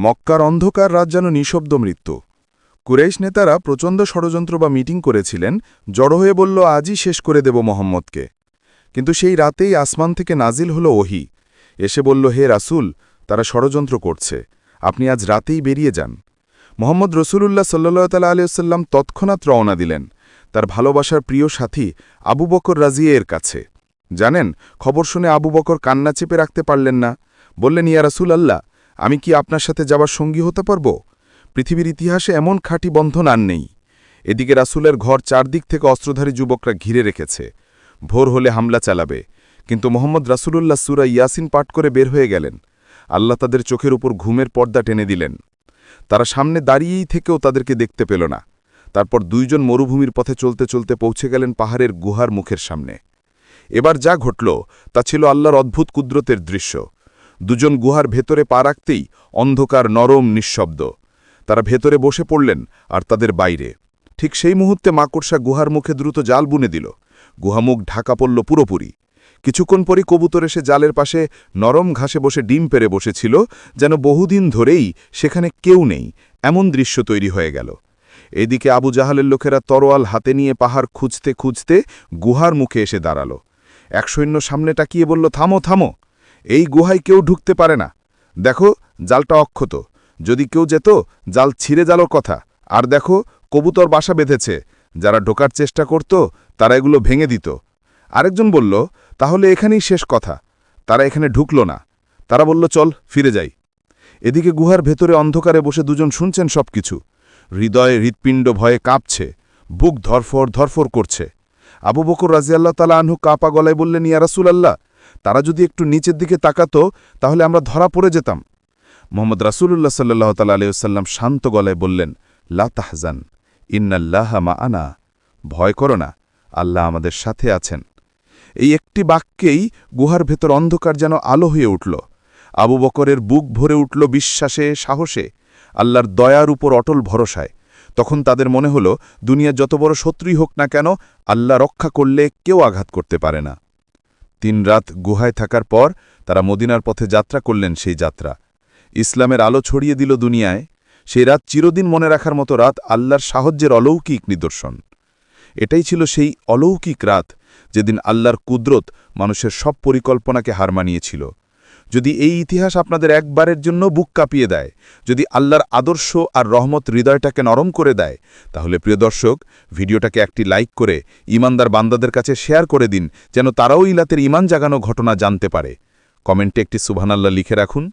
মক্কার অন্ধকার রাত যেন নিঃশব্দ মৃত্যু। কুরেশ নেতারা প্রচণ্ড ষড়যন্ত্র বা মিটিং করেছিলেন, জড়ো হয়ে বলল, আজই শেষ করে দেব মোহাম্মদকে। কিন্তু সেই রাতেই আসমান থেকে নাজিল হল ওহি। এসে বলল, হে রাসূল, তারা ষড়যন্ত্র করছে। আপনি আজ রাতেই বেরিয়ে যান। মোহাম্মদ রসুলুল্লাহ সাল্লাহ তালা আলিয়াল্লাম তৎক্ষণাৎ রওনা দিলেন তার ভালোবাসার প্রিয় সাথী আবু বকর রাজিয়ের কাছে। জানেন, খবর শুনে আবু বকর কান্না চেপে রাখতে পারলেন না। বললেন, ইয়া রাসূল আল্লাহ আমি কি আপনার সাথে যাবার সঙ্গী হতে পারব? পৃথিবীর ইতিহাসে এমন খাঁটি বন্ধন আর নেই। এদিকে রাসূলের ঘর চারদিক থেকে অস্ত্রধারী যুবকরা ঘিরে রেখেছে। ভোর হলে হামলা চালাবে। কিন্তু মোহাম্মদ রাসূলুল্লাহ সুরা ইয়াসিন পাঠ করে বের হয়ে গেলেন। আল্লাহ তাদের চোখের উপর ঘুমের পর্দা টেনে দিলেন। তারা সামনে দাঁড়িয়েই থেকেও তাদেরকে দেখতে পেল না। তারপর দুইজন মরুভূমির পথে চলতে চলতে পৌঁছে গেলেন পাহাড়ের গুহার মুখের সামনে। এবার যা ঘটল, তা ছিল আল্লাহর অদ্ভুত কুদরতের দৃশ্য। দুজন গুহার ভেতরে পা রাখতেই অন্ধকার নরম নিঃশব্দ। তারা ভেতরে বসে পড়লেন আর তাদের বাইরে। ঠিক সেই মুহূর্তে মাকড়সা গুহার মুখে দ্রুত জাল বুনে দিল। গুহামুখ ঢাকা পড়ল পুরোপুরি। কিছুক্ষণ পরই কবুতর এসে জালের পাশে নরম ঘাসে বসে ডিম পেরে বসেছিল, যেন বহুদিন ধরেই সেখানে কেউ নেই, এমন দৃশ্য তৈরি হয়ে গেল। এদিকে আবু জাহালের লোকেরা তরোয়াল হাতে নিয়ে পাহাড় খুঁজতে খুঁজতে গুহার মুখে এসে দাঁড়াল। এক সৈন্য সামনে তাকিয়ে বলল, থামো থামো। এই গুহায় কেউ ঢুকতে পারে না। দেখো, জালটা অক্ষত। যদি কেউ যেত, জাল ছিঁড়ে যালো কথা। আর দেখো, কবুতর বাসা বেঁধেছে। যারা ঢোকার চেষ্টা করত, তারা এগুলো ভেঙে দিত। আরেকজন বলল, তাহলে এখানেই শেষ কথা। তারা এখানে ঢুকল না। তারা বলল, চল, ফিরে যাই। এদিকে গুহার ভেতরে অন্ধকারে বসে দুজন শুনছেন সবকিছু। হৃদয়ে হৃৎপিণ্ড ভয়ে কাঁপছে। বুক ধরফর ধরফর করছে। আবু বকর রাজিয়াল্লাহ তালা আনহু কাঁপা গলায় বললেন, ইয়া রাসূলাল্লাহ তারা যদি একটু নিচের দিকে তাকাতো, তাহলে আমরা ধরা পড়ে যেতাম। মোহাম্মদ রাসূলুল্লাহ সাল্লাহ তালা আলিয়াল্লাম শান্ত গলায় বললেন, লা তাহজান, ইন্নাল্লাহা মা আনা ভয় করো না, আল্লাহ আমাদের সাথে আছেন। এই একটি বাক্যেই গুহার ভেতর অন্ধকার যেন আলো হয়ে উঠল। আবু বকরের বুক ভরে উঠল বিশ্বাসে, সাহসে, আল্লাহর দয়ার উপর অটল ভরসায়। তখন তাদের মনে হল, দুনিয়া যত বড় শত্রুই হোক না কেন, আল্লাহ রক্ষা করলে কেউ আঘাত করতে পারে না। তিন রাত গুহায় থাকার পর তারা মদিনার পথে যাত্রা করলেন সেই যাত্রা। ইসলামের আলো ছড়িয়ে দিল দুনিয়ায়। সেই রাত চিরদিন মনে রাখার মতো রাত আল্লাহর সাহায্যের অলৌকিক নিদর্শন। এটাই ছিল সেই অলৌকিক রাত যেদিন আল্লাহর কুদরত মানুষের সব পরিকল্পনাকে হার মানিয়েছিল। যদি এই ইতিহাস আপনাদের একবারের জন্য বুক কাঁপিয়ে দেয়, যদি আল্লাহর আদর্শ আর রহমত হৃদয়টাকে নরম করে দেয়, তাহলে প্রিয় দর্শক, ভিডিওটাকে একটি লাইক করে ইমানদার বান্দাদের কাছে শেয়ার করে দিন, যেন তারাও ইলাতের ইমান জাগানো ঘটনা জানতে পারে। কমেন্টে একটি সুবহানাল্লাহ লিখে রাখুন।